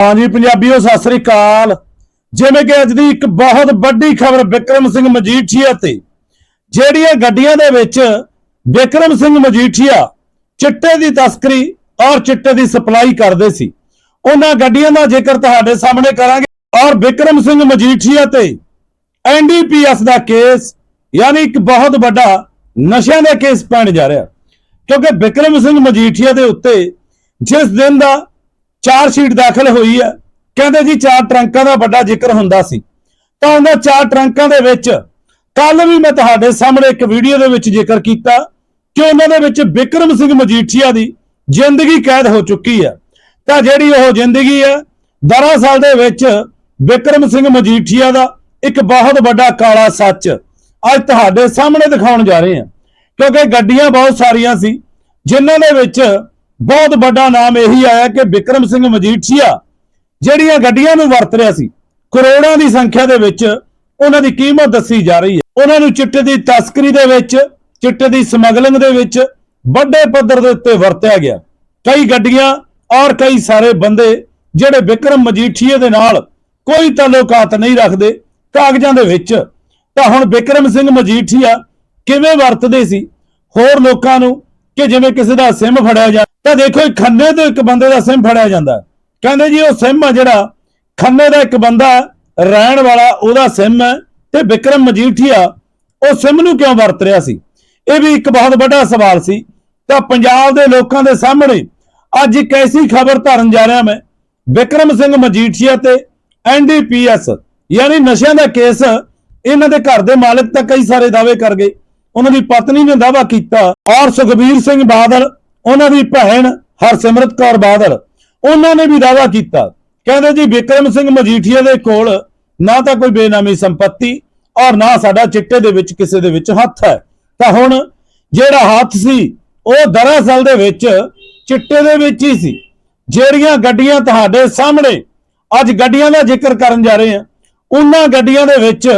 ਹਾਂਜੀ, ਪੰਜਾਬੀਓ, ਸਤਿ ਸ੍ਰੀ ਅਕਾਲ। ਜਿਵੇਂ ਕਿ ਅੱਜ ਦੀ ਇੱਕ ਬਹੁਤ ਵੱਡੀ ਖਬਰ ਵਿਕਰਮ ਸਿੰਘ ਮਜੀਠੀਆ ਤੇ, ਜਿਹੜੀਆਂ ਗੱਡੀਆਂ ਦੇ ਵਿੱਚ ਵਿਕਰਮ ਸਿੰਘ ਮਜੀਠੀਆ ਚਿੱਟੇ ਦੀ ਤਸਕਰੀ ਔਰ ਚਿੱਟੇ ਦੀ ਸਪਲਾਈ ਕਰਦੇ ਸੀ। ਉਹਨਾਂ ਗੱਡੀਆਂ ਦਾ ਜ਼ਿਕਰ ਤੁਹਾਡੇ ਸਾਹਮਣੇ ਕਰਾਂਗੇ ਔਰ ਵਿਕਰਮ ਸਿੰਘ ਮਜੀਠੀਆ ਤੇ ਐਨਡੀਪੀਐਸ ਦਾ ਕੇਸ, ਯਾਨੀ ਇੱਕ ਬਹੁਤ ਵੱਡਾ ਨਸ਼ਿਆਂ ਦਾ ਕੇਸ ਪੈਣ ਜਾ ਰਿਹਾ। ਕਿਉਂਕਿ ਵਿਕਰਮ ਸਿੰਘ ਮਜੀਠੀਆ ਦੇ ਉੱਤੇ ਜਿਸ ਦਿਨ ਦਾ ਚਾਰ ਸ਼ੀਟ ਦਾਖਲ ਹੋਈ ਹੈ। ਕਹਿੰਦੇ ਜੀ ਚਾਰ ਟਰੰਕਾਂ ਦਾ ਵੱਡਾ ਜ਼ਿਕਰ ਹੁੰਦਾ ਸੀ। ਤਾਂ ਉਹਨਾਂ ਚਾਰ ਟਰੰਕਾਂ ਦੇ ਵਿੱਚ ਕੱਲ ਵੀ ਮੈਂ ਤੁਹਾਡੇ ਸਾਹਮਣੇ ਇੱਕ ਵੀਡੀਓ ਦੇ ਵਿੱਚ ਜ਼ਿਕਰ ਕੀਤਾ ਕਿ ਉਹਨਾਂ ਦੇ ਵਿੱਚ ਵਿਕਰਮ ਸਿੰਘ ਮਜੀਠੀਆ ਦੀ ਜ਼ਿੰਦਗੀ ਕੈਦ ਹੋ ਚੁੱਕੀ ਹੈ। ਤਾਂ ਜਿਹੜੀ ਉਹ ਜ਼ਿੰਦਗੀ ਹੈ ਦਰਅਸਲ ਦੇ ਵਿੱਚ ਵਿਕਰਮ ਸਿੰਘ ਮਜੀਠੀਆ ਦਾ ਇੱਕ ਬਹੁਤ ਵੱਡਾ ਕਾਲਾ ਸੱਚ ਅੱਜ ਤੁਹਾਡੇ ਸਾਹਮਣੇ ਦਿਖਾਉਣ ਜਾ ਰਹੇ ਹਾਂ। ਕਿਉਂਕਿ ਗੱਡੀਆਂ ਬਹੁਤ ਸਾਰੀਆਂ ਸੀ, ਜਿਨ੍ਹਾਂ ਦੇ ਵਿੱਚ ਬਹੁਤ ਵੱਡਾ ਨਾਮ ਇਹੀ ਆਇਆ ਕਿ ਵਿਕਰਮ ਸਿੰਘ ਮਜੀਠੀਆ ਜਿਹੜੀਆਂ ਗੱਡੀਆਂ ਨੂੰ ਵਰਤ ਰਿਹਾ ਸੀ, ਕਰੋੜਾਂ ਦੀ ਸੰਖਿਆ ਦੇ ਵਿੱਚ ਉਹਨਾਂ ਦੀ ਕੀਮਤ ਦੱਸੀ ਜਾ ਰਹੀ ਹੈ। ਉਹਨਾਂ ਨੂੰ ਚਿੱਟੇ ਦੀ ਤਸਕਰੀ ਦੇ ਵਿੱਚ, ਚਿੱਟੇ ਦੀ ਸਮਗਲਿੰਗ ਦੇ ਵਿੱਚ ਵੱਡੇ ਪੱਧਰ ਦੇ ਉੱਤੇ ਵਰਤਿਆ ਗਿਆ। ਕਈ ਗੱਡੀਆਂ ਔਰ ਕਈ ਸਾਰੇ ਬੰਦੇ ਜਿਹੜੇ ਵਿਕਰਮ ਮਜੀਠੀਏ ਦੇ ਨਾਲ ਕੋਈ ਤਾਲੁਕਾਤ ਨਹੀਂ ਰੱਖਦੇ ਕਾਗਜ਼ਾਂ ਦੇ ਵਿੱਚ। ਤਾਂ ਹੁਣ ਵਿਕਰਮ ਸਿੰਘ ਮਜੀਠੀਆ ਕਿਵੇਂ ਵਰਤਦੇ ਸੀ? ਹੋਰ ਲੋਕਾਂ ਨੂੰ ਕਿ ਜਿਵੇਂ ਕਿਸੇ ਦਾ ਸਿਮ ਫੜਿਆ ਜਾ ਤਾਂ ਦੇਖੋ ਇਹ ਖੰਨੇ ਤੋਂ ਇੱਕ ਬੰਦੇ ਦਾ ਸਿਮ ਫੜਿਆ ਜਾਂਦਾ। ਕਹਿੰਦੇ ਜੀ ਉਹ ਸਿਮ ਆ ਜਿਹੜਾ, ਖੰਨੇ ਦਾ ਇੱਕ ਬੰਦਾ ਰਹਿਣ ਵਾਲਾ, ਉਹਦਾ ਸਿਮ ਹੈ ਤੇ ਵਿਕਰਮ ਮਜੀਠੀਆ ਉਹ ਸਿਮ ਨੂੰ ਕਿਉਂ ਵਰਤ ਰਿਹਾ ਸੀ? ਇਹ ਵੀ ਇੱਕ ਬਹੁਤ ਵੱਡਾ ਸਵਾਲ ਸੀ। ਤਾਂ ਪੰਜਾਬ ਦੇ ਲੋਕਾਂ ਦੇ ਸਾਹਮਣੇ ਅੱਜ ਇੱਕ ਐਸੀ ਖਬਰ ਧਰਨ ਜਾ ਰਿਹਾ ਮੈਂ, ਵਿਕਰਮ ਸਿੰਘ ਮਜੀਠੀਆ ਤੇ ਐਨਡੀਪੀਐਸ ਯਾਨੀ ਨਸ਼ਿਆਂ ਦਾ ਕੇਸ, ਇਹਨਾਂ ਦੇ ਘਰ ਦੇ ਮਾਲਕ ਤਾਂ ਕਈ ਸਾਰੇ ਦਾਅਵੇ ਕਰ ਗਏ। ਉਹਨਾਂ ਦੀ ਪਤਨੀ ਨੇ ਦਾਅਵਾ ਕੀਤਾ। ਔਰ ਸੁਖਬੀਰ ਸਿੰਘ ਬਾਦਲ ਉਹਨਾਂ ਦੀ ਭੈਣ ਹਰਸਿਮਰਤ ਕੌਰ ਬਾਦਲ, ਉਹਨਾਂ ਨੇ ਵੀ ਦਾਅਵਾ ਕੀਤਾ। ਕਹਿੰਦੇ ਜੀ, ਵਿਕਰਮ ਸਿੰਘ ਮਜੀਠੀਆ ਦੇ ਕੋਲ ਨਾ ਤਾਂ ਕੋਈ ਬੇਨਾਮੀ ਸੰਪਤੀ ਔਰ ਨਾ ਸਾਡਾ ਚਿੱਟੇ ਦੇ ਵਿੱਚ ਕਿਸੇ ਦੇ ਵਿੱਚ ਹੱਥ ਹੈ। ਤਾਂ ਹੁਣ ਜਿਹੜਾ ਹੱਥ ਸੀ, ਉਹ ਦਰਅਸਲ ਦੇ ਵਿੱਚ ਚਿੱਟੇ ਦੇ ਵਿੱਚ ਹੀ ਸੀ। ਜਿਹੜੀਆਂ ਗੱਡੀਆਂ ਤੁਹਾਡੇ ਸਾਹਮਣੇ ਅੱਜ ਗੱਡੀਆਂ ਦਾ ਜ਼ਿਕਰ ਕਰਨ ਜਾ ਰਹੇ ਹਾਂ, ਉਹਨਾਂ ਗੱਡੀਆਂ ਦੇ ਵਿੱਚ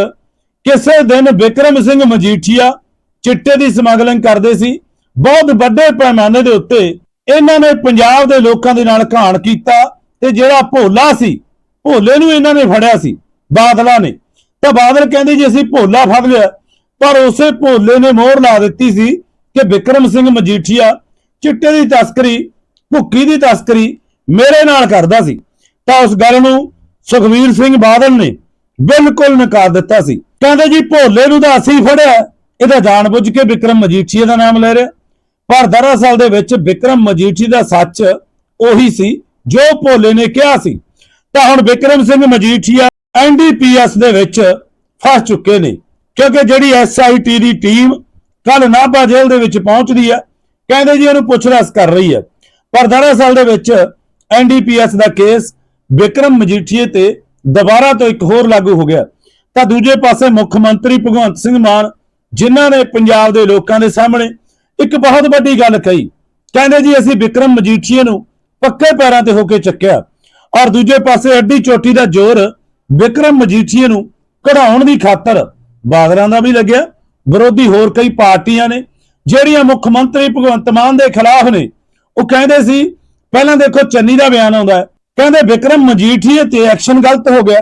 ਕਿਸੇ ਦਿਨ ਵਿਕਰਮ ਸਿੰਘ ਮਜੀਠੀਆ ਚਿੱਟੇ ਦੀ ਸਮਗਲਿੰਗ ਕਰਦੇ ਸੀ ਬਹੁਤ ਵੱਡੇ ਪੈਮਾਨੇ ਦੇ ਉੱਤੇ ਇਹਨਾਂ ਨੇ ਪੰਜਾਬ ਦੇ ਲੋਕਾਂ ਦੇ ਨਾਲ ਘਾਣ ਕੀਤਾ ਤੇ ਜਿਹੜਾ ਭੋਲਾ ਸੀ, ਭੋਲੇ ਨੂੰ ਇਹਨਾਂ ਨੇ ਫੜਿਆ ਸੀ, ਬਾਦਲਾਂ ਨੇ। ਤਾਂ ਬਾਦਲ ਕਹਿੰਦੇ ਜੀ ਅਸੀਂ ਭੋਲਾ ਫੜ ਲਿਆ, ਪਰ ਉਸੇ ਭੋਲੇ ਨੇ ਮੋਹਰ ਲਾ ਦਿੱਤੀ ਸੀ ਕਿ ਵਿਕਰਮ ਸਿੰਘ ਮਜੀਠੀਆ ਚਿੱਟੇ ਦੀ ਤਸਕਰੀ, ਭੁੱਕੀ ਦੀ ਤਸਕਰੀ ਮੇਰੇ ਨਾਲ ਕਰਦਾ ਸੀ। ਤਾਂ ਉਸ ਗੱਲ ਨੂੰ ਸੁਖਵੀਰ ਸਿੰਘ ਬਾਦਲ ਨੇ ਬਿਲਕੁਲ ਨਕਾਰ ਦਿੱਤਾ ਸੀ। ਕਹਿੰਦੇ ਜੀ ਭੋਲੇ ਨੂੰ ਤਾਂ ਅਸੀਂ ਫੜਿਆ, ਇਹਦਾ ਜਾਣਬੁੱਝ ਕੇ ਵਿਕਰਮ ਮਜੀਠੀਆ ਦਾ ਨਾਮ ਲੈ ਰਿਹਾ। ਪਰ ਦਰਅਸਲ ਦੇ ਵਿੱਚ ਵਿਕਰਮ ਮਜੀਠੀ ਦਾ ਸੱਚ ਉਹੀ ਸੀ, ਜੋ ਭੋਲੇ ਨੇ ਕਿਹਾ ਸੀ। ਤਾਂ ਹੁਣ ਵਿਕਰਮ ਸਿੰਘ ਮਜੀਠੀਆ ਐਨਡੀਪੀਐਸ ਦੇ ਵਿੱਚ ਫਸ ਚੁੱਕੇ ਨੇ, ਕਿਉਂਕਿ ਜਿਹੜੀ ਐਸਆਈਟੀ ਦੀ ਟੀਮ ਕੱਲ ਨਾਭਾ ਜੇਲ੍ਹ ਦੇ ਵਿੱਚ ਪਹੁੰਚਦੀ ਹੈ ਕਹਿੰਦੇ ਜੀ ਇਹਨੂੰ ਪੁੱਛਰਸ ਕਰ ਰਹੀ ਹੈ ਪਰ ਦਰਅਸਲ ਦੇ ਵਿੱਚ ਐਨਡੀਪੀਐਸ ਦਾ ਕੇਸ ਵਿਕਰਮ ਮਜੀਠੀਏ ਤੇ ਦੁਬਾਰਾ ਤੋਂ ਇੱਕ ਹੋਰ ਲਾਗੂ ਹੋ ਗਿਆ। ਤਾਂ ਦੂਜੇ ਪਾਸੇ ਮੁੱਖ ਮੰਤਰੀ ਭਗਵੰਤ ਸਿੰਘ ਮਾਨ, ਜਿਨ੍ਹਾਂ ਨੇ ਪੰਜਾਬ ਦੇ ਲੋਕਾਂ ਦੇ ਸਾਹਮਣੇ ਇੱਕ ਬਹੁਤ ਵੱਡੀ ਗੱਲ ਕਹੀ। ਕਹਿੰਦੇ ਜੀ, ਅਸੀਂ ਵਿਕਰਮ ਮਜੀਠੀਏ ਨੂੰ ਪੱਕੇ ਪੈਰਾਂ ਤੇ ਹੋ ਕੇ ਚੱਕਿਆ ਔਰ ਦੂਜੇ ਪਾਸੇ ਅੱਡੀ ਚੋਟੀ ਦਾ ਜ਼ੋਰ ਵਿਕਰਮ ਮਜੀਠੀਏ ਨੂੰ ਕਢਾਉਣ ਦੀ ਖਾਤਰ ਬਾਦਲਾਂ ਦਾ ਵੀ ਲੱਗਿਆ। ਵਿਰੋਧੀ ਹੋਰ ਕਈ ਪਾਰਟੀਆਂ ਨੇ, ਜਿਹੜੀਆਂ ਮੁੱਖ ਮੰਤਰੀ ਭਗਵੰਤ ਮਾਨ ਦੇ ਖਿਲਾਫ ਨੇ, ਉਹ ਕਹਿੰਦੇ ਸੀ, ਪਹਿਲਾਂ ਦੇਖੋ ਚੰਨੀ ਦਾ ਬਿਆਨ ਆਉਂਦਾ ਕਹਿੰਦੇ ਵਿਕਰਮ ਮਜੀਠੀਏ ਤੇ ਐਕਸ਼ਨ ਗਲਤ ਹੋ ਗਿਆ।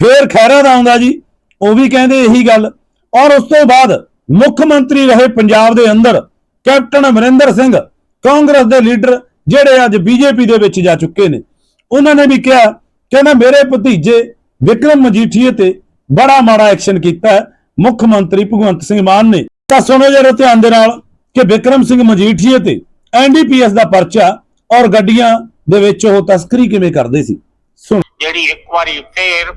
ਫੇਰ ਖਹਿਰਾ ਦਾ ਆਉਂਦਾ ਜੀ, ਉਹ ਵੀ ਕਹਿੰਦੇ ਇਹੀ ਗੱਲ। ਔਰ ਉਸ ਤੋਂ ਬਾਅਦ ਮੁੱਖ ਮੰਤਰੀ ਰਹੇ ਪੰਜਾਬ ਦੇ ਅੰਦਰ। ਕੈਪਟਨ ਅਮਰਿੰਦਰ ਸਿੰਘ, ਕਾਂਗਰਸ ਦੇ ਲੀਡਰ ਜਿਹੜੇ ਅੱਜ ਬੀਜੇਪੀ ਦੇ ਵਿੱਚ ਜਾ ਚੁੱਕੇ ਨੇ। ਉਹਨਾਂ ਨੇ ਵੀ ਕਿਹਾ ਕਹਿੰਦਾ ਮੇਰੇ ਭਤੀਜੇ ਵਿਕਰਮ ਮਜੀਠੀਏ ਤੇ ਬੜਾ ਮਾੜਾ ਐਕਸ਼ਨ ਕੀਤਾ ਮੁੱਖ ਮੰਤਰੀ ਭਗਵੰਤ ਸਿੰਘ ਮਾਨ ਨੇ। ਤਾਂ ਸੁਣੋ ਜਰਾ ਧਿਆਨ ਦੇ ਨਾਲ ਕਿ ਵਿਕਰਮ ਸਿੰਘ ਮਜੀਠੀਏ ਤੇ ਐਨਡੀਪੀਐਸ ਦਾ ਪਰਚਾ ਔਰ ਗੱਡੀਆਂ ਦੇ ਵਿੱਚ ਉਹ ਤਸਕਰੀ ਕਿਵੇਂ ਕਰਦੇ ਸੀ? ਸੁਣ। ਜਿਹੜੀ ਇੱਕ ਵਾਰੀ ਫੇਰ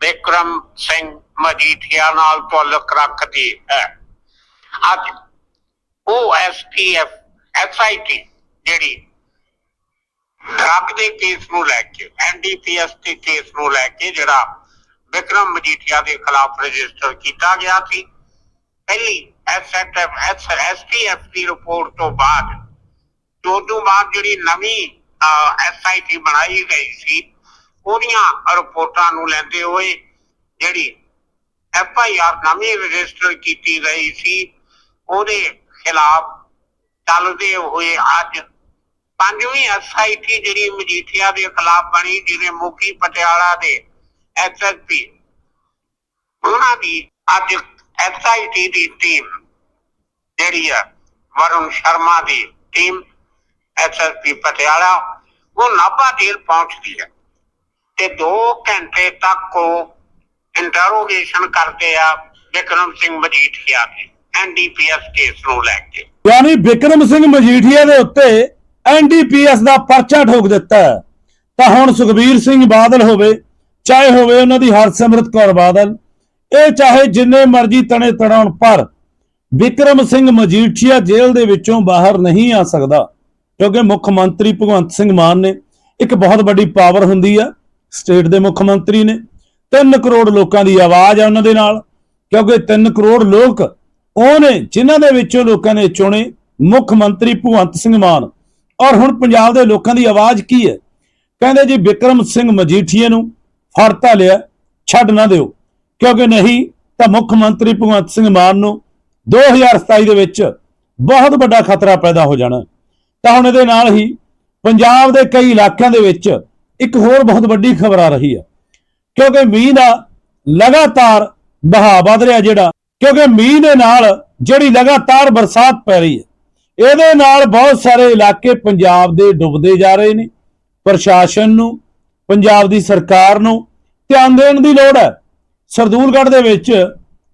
ਵਿਕਰਮ ਸਿੰਘ ਮਜੀਠੀਆ ਨਾਲ ਤਾਲੁਕ ਰੱਖਦੀ ਹੈ। ਅੱਜ ਉਹ ਐਸਟੀਐਫ ਐਸਆਈਟੀ ਜਿਹੜੀ ਡਰੱਗ ਦੇ ਕੇਸ ਨੂੰ ਲੈ ਕੇ ਐਨਡੀਪੀਐਸ ਦੇ ਕੇਸ ਨੂੰ ਲੈ ਕੇ ਜਿਹੜਾ ਵਿਕਰਮ ਮਜੀਠੀਆ ਦੇ ਖਿਲਾਫ ਰਜਿਸਟਰ ਕੀਤਾ ਗਿਆ ਸੀ। ਪਹਿਲੀ ਐਸਐਟਐਫ ਐਸਟੀਐਫ ਦੀ ਰਿਪੋਰਟ ਤੋਂ ਬਾਅਦ ਤੋਂ ਤੋਂ ਬਾਅਦ ਜਿਹੜੀ ਨਵੀਂ ਐਸਆਈਟੀ ਬਣਾਈ ਗਈ ਸੀ, ਉਹਦੀਆਂ ਰਿਪੋਰਟਾਂ ਨੂੰ ਲੈਂਦੇ ਹੋਏ ਜਿਹੜੀ ਐਫ ਨਵੀਂ ਰਜਿਸਟਰ ਕੀਤੀ ਗਈ ਸੀ, ਉਹਦੇ ਖਿਲਾਫ ਚੱਲਦੇ ਹੋਏ ਅੱਜ ਪੰਜਵੀਂ ਐਸਆਈਟੀ ਜਿਹੜੀ ਮਜੀਠੀਆ ਦੇ ਖਿਲਾਫ ਬਣੀ ਜਿਹਨੇ ਮੁਖੀ ਪਟਿਆਲਾ ਦੇ ਐਸਐਸਪੀ ਉਹਨਾਂ ਦੀ ਅੱਜ ਐਸਆਈਟੀ ਦੀ ਟੀਮ ਜਿਹੜੀ ਆ, ਵਰੁਣ ਸ਼ਰਮਾ ਦੀ ਟੀਮ ਐਸਐਸਪੀ ਪਟਿਆਲਾ, ਉਹ ਨਾਭਾ ਜੇਲ੍ਹ ਪਹੁੰਚਦੀ ਹੈ ਤੇ 2 ਘੰਟੇ ਤੱਕ ਉਹ ਇੰਟਰੋਗੇਸ਼ਨ ਕਰਦੇ ਆ ਵਿਕਰਮ ਸਿੰਘ ਮਜੀਠੀਆ ਦੀ। ਐਨਡੀਪੀਐਸ ਕੇਸ ਨੂੰ ਲੈ ਕੇ। ਯਾਨੀ ਵਿਕਰਮ ਸਿੰਘ ਮਜੀਠੀਆ ਦੇ ਉੱਤੇ ਐਨਡੀਪੀਐਸ ਦਾ ਪਰਚਾ ਠੋਕ ਦਿੱਤਾ ਤਾਂ ਹੁਣ ਸੁਖਬੀਰ ਸਿੰਘ ਬਾਦਲ ਹੋਵੇ, ਚਾਹੇ ਹੋਵੇ ਉਹਨਾਂ ਦੀ ਹਰਸਿਮਰਤ ਕੌਰ ਬਾਦਲ, ਇਹ ਚਾਹੇ ਜਿੰਨੇ ਮਰਜ਼ੀ ਤਣੇ ਤੜਾਉਣ ਪਰ ਵਿਕਰਮ ਸਿੰਘ ਮਜੀਠੀਆ ਜੇਲ੍ਹ ਦੇ ਵਿੱਚੋਂ ਬਾਹਰ ਨਹੀਂ ਆ ਸਕਦਾ, ਕਿਉਂਕਿ ਮੁੱਖ ਮੰਤਰੀ ਭਗਵੰਤ ਸਿੰਘ ਮਾਨ ਨੇ ਇੱਕ ਬਹੁਤ ਵੱਡੀ ਪਾਵਰ ਹੁੰਦੀ ਆ, ਸਟੇਟ ਦੇ ਮੁੱਖ ਮੰਤਰੀ ਨੇ। 3 ਕਰੋੜ ਲੋਕਾਂ ਦੀ ਆਵਾਜ਼ ਆ ਉਹਨਾਂ ਦੇ ਨਾਲ, ਕਿਉਂਕਿ 3 ਕਰੋੜ ਲੋਕ ਉਹ ਨੇ ਜਿਨ੍ਹਾਂ ਦੇ ਵਿੱਚੋਂ ਲੋਕਾਂ ਨੇ ਚੁਣੇ ਮੁੱਖ ਮੰਤਰੀ ਭਗਵੰਤ ਸਿੰਘ ਮਾਨ। ਔਰ ਹੁਣ ਪੰਜਾਬ ਦੇ ਲੋਕਾਂ ਦੀ ਆਵਾਜ਼ ਕੀ ਹੈ? ਕਹਿੰਦੇ ਜੀ, ਵਿਕਰਮ ਸਿੰਘ ਮਜੀਠੀਏ ਨੂੰ ਫੜਤਾ ਲਿਆ, ਛੱਡ ਨਾ ਦਿਓ। ਕਿਉਂਕਿ ਨਹੀਂ ਤਾਂ ਮੁੱਖ ਮੰਤਰੀ ਭਗਵੰਤ ਸਿੰਘ ਮਾਨ ਨੂੰ 2027 ਦੇ ਵਿੱਚ ਬਹੁਤ ਵੱਡਾ ਖਤਰਾ ਪੈਦਾ ਹੋ ਜਾਣਾ। ਤਾਂ ਹੁਣ ਇਹਦੇ ਨਾਲ ਹੀ ਪੰਜਾਬ ਦੇ ਕਈ ਇਲਾਕਿਆਂ ਦੇ ਵਿੱਚ ਇੱਕ ਹੋਰ ਬਹੁਤ ਵੱਡੀ ਖਬਰ ਆ ਰਹੀ ਹੈ। ਕਿਉਂਕਿ ਮੀਂਹ ਦਾ ਲਗਾਤਾਰ ਬਹਾਅ ਵਧ ਰਿਹਾ ਜਿਹੜਾ ਕਿਉਂਕਿ ਮੀਂਹ ਦੇ ਨਾਲ ਜਿਹੜੀ ਲਗਾਤਾਰ ਬਰਸਾਤ ਪੈ ਰਹੀ ਹੈ, ਇਹਦੇ ਨਾਲ ਬਹੁਤ ਸਾਰੇ ਇਲਾਕੇ ਪੰਜਾਬ ਦੇ ਡੁੱਬਦੇ ਜਾ ਰਹੇ ਨੇ, ਪ੍ਰਸ਼ਾਸਨ ਨੂੰ, ਪੰਜਾਬ ਦੀ ਸਰਕਾਰ ਨੂੰ ਧਿਆਨ ਦੇਣ ਦੀ ਲੋੜ ਹੈ। ਸਰਦੂਲਗੜ੍ਹ ਦੇ ਵਿੱਚ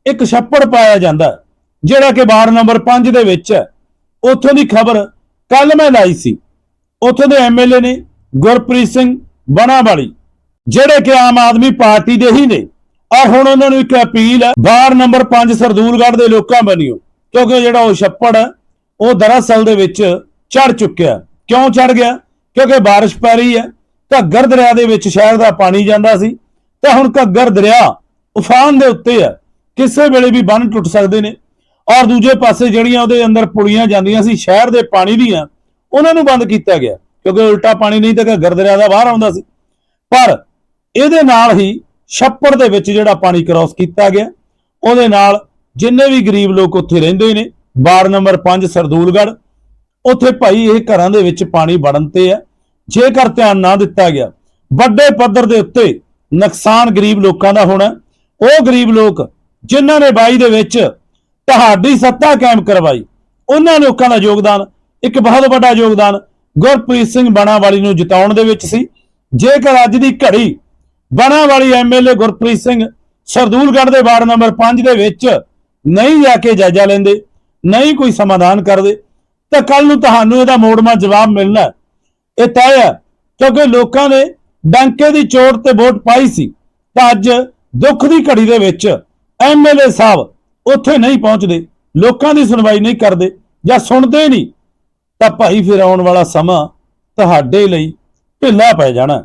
ਇੱਕ ਛੱਪੜ ਪਾਇਆ ਜਾਂਦਾ ਜਿਹੜਾ ਕਿ ਵਾਰਡ ਨੰਬਰ 5 ਦੇ ਵਿੱਚ ਹੈ। ਉੱਥੋਂ ਦੀ ਖਬਰ ਕੱਲ ਮੈਂ ਲਾਈ ਸੀ। ਉੱਥੋਂ ਦੇ ਐਮਐਲਏ ਨੇ ਗੁਰਪ੍ਰੀਤ ਸਿੰਘ ਬਣਾਵਾਲੀ ਜਿਹੜੇ ਕਿ ਆਮ ਆਦਮੀ ਪਾਰਟੀ ਦੇ ਹੀ ਨੇ। ਔਰ ਹੁਣ ਉਹਨਾਂ ਨੂੰ ਇੱਕ ਅਪੀਲ ਹੈ, ਵਾਰਡ ਨੰਬਰ 5 ਸਰਦੂਲਗੜ੍ਹ ਦੇ ਲੋਕਾਂ ਬਣਿਓ ਕਿਉਂਕਿ ਜਿਹੜਾ ਉਹ ਛੱਪੜ ਹੈ, ਉਹ ਦਰਅਸਲ ਦੇ ਵਿੱਚ ਚੜ ਚੁੱਕਿਆ ਕਿਉਂ ਚੜ ਗਿਆ? ਕਿਉਂਕਿ ਬਾਰਿਸ਼ ਪੈ ਰਹੀ ਹੈ ਘੱਗਰ ਦਰਿਆ ਦੇ ਵਿੱਚ ਸ਼ਹਿਰ ਦਾ ਪਾਣੀ ਜਾਂਦਾ ਸੀ, ਤੇ ਹੁਣ ਘੱਗਰ ਦਰਿਆ ਉਫਾਨ ਦੇ ਉੱਤੇ ਹੈ। ਕਿਸੇ ਵੇਲੇ ਵੀ ਬੰਨ ਟੁੱਟ ਸਕਦੇ ਨੇ। ਔਰ ਦੂਜੇ ਪਾਸੇ ਜਿਹੜੀਆਂ ਉਹਦੇ ਅੰਦਰ ਪੁਲੀਆਂ ਜਾਂਦੀਆਂ ਸੀ, ਸ਼ਹਿਰ ਦੇ ਪਾਣੀ ਦੀਆਂ, ਉਹਨਾਂ ਨੂੰ ਬੰਦ ਕੀਤਾ ਗਿਆ, ਕਿਉਂਕਿ ਉਲਟਾ ਪਾਣੀ ਨਹੀਂ ਤਾਂ ਘੱਗਰ ਦਰਿਆ ਦਾ ਬਾਹਰ ਆਉਂਦਾ ਸੀ। ਪਰ ਇਹਦੇ ਨਾਲ ਹੀ ਛੱਪੜ ਦੇ ਵਿੱਚ ਜਿਹੜਾ ਪਾਣੀ ਕ੍ਰਾਸ ਕੀਤਾ ਗਿਆ, ਉਹਦੇ ਨਾਲ ਜਿੰਨੇ ਵੀ ਗਰੀਬ ਲੋਕ ਉੱਥੇ ਰਹਿੰਦੇ ਨੇ, ਵਾਰਡ ਨੰਬਰ 5 ਸਰਦੂਲਗੜ੍ਹ, ਉੱਥੇ ਭਾਈ ਇਹ ਘਰਾਂ ਦੇ ਵਿੱਚ ਪਾਣੀ ਵੜਨ ਤੇ ਹੈ। ਜੇਕਰ ਧਿਆਨ ਨਾ ਦਿੱਤਾ ਗਿਆ, ਵੱਡੇ ਪੱਧਰ ਦੇ ਉੱਤੇ ਨੁਕਸਾਨ ਗਰੀਬ ਲੋਕਾਂ ਦਾ ਹੋਣਾ ਉਹ ਗਰੀਬ ਲੋਕ ਜਿਨ੍ਹਾਂ ਨੇ ਬਾਈ ਦੇ ਵਿੱਚ ਤੁਹਾਡੀ ਸੱਤਾ ਕਾਇਮ ਕਰਵਾਈ, ਉਹਨਾਂ ਲੋਕਾਂ ਦਾ ਯੋਗਦਾਨ, ਇੱਕ ਬਹੁਤ ਵੱਡਾ ਯੋਗਦਾਨ ਗੁਰਪ੍ਰੀਤ ਸਿੰਘ ਬਾਣਾਵਾਲੀ ਨੂੰ ਜਿਤਾਉਣ ਦੇ ਵਿੱਚ ਸੀ। ਜੇਕਰ ਅੱਜ ਦੀ ਘੜੀ ਬਣਾ ਬਾਣਾਵਾਲੀ ਐਮਐਲਏ ਗੁਰਪ੍ਰੀਤ ਸਿੰਘ ਸਰਦੂਲਗੜ੍ਹ ਦੇ ਵਾਰਡ ਨੰਬਰ 5 ਦੇ ਵਿੱਚ ਨਹੀਂ ਜਾ ਕੇ ਜਾਇਜ਼ਾ ਲੈਂਦੇ, ਨਹੀਂ ਕੋਈ ਸਮਾਧਾਨ ਕਰਦੇ, ਤਾਂ ਕੱਲ ਨੂੰ ਤੁਹਾਨੂੰ ਇਹਦਾ ਮੋੜਮਾ ਜਵਾਬ ਮਿਲਣਾ ਇਹ ਤੈਅ ਹੈ, ਕਿਉਂਕਿ ਲੋਕਾਂ ਨੇ ਡੰਕੇ ਦੀ ਚੋਟ ਤੇ ਵੋਟ ਪਾਈ ਸੀ, ਤਾਂ ਅੱਜ ਦੁੱਖ ਦੀ ਘੜੀ ਦੇ ਵਿੱਚ ਐਮਐਲਏ ਸਾਹਿਬ ਉੱਥੇ ਨਹੀਂ ਪਹੁੰਚਦੇ, ਲੋਕਾਂ ਦੀ ਸੁਣਵਾਈ ਨਹੀਂ ਕਰਦੇ ਜਾਂ ਸੁਣਦੇ ਨਹੀਂ, ਤਾਂ ਭਾਈ ਫਿਰ ਆਉਣ ਵਾਲਾ ਸਮਾਂ ਤੁਹਾਡੇ ਲਈ ਢਿੱਲਾ ਪੈ ਜਾਣਾ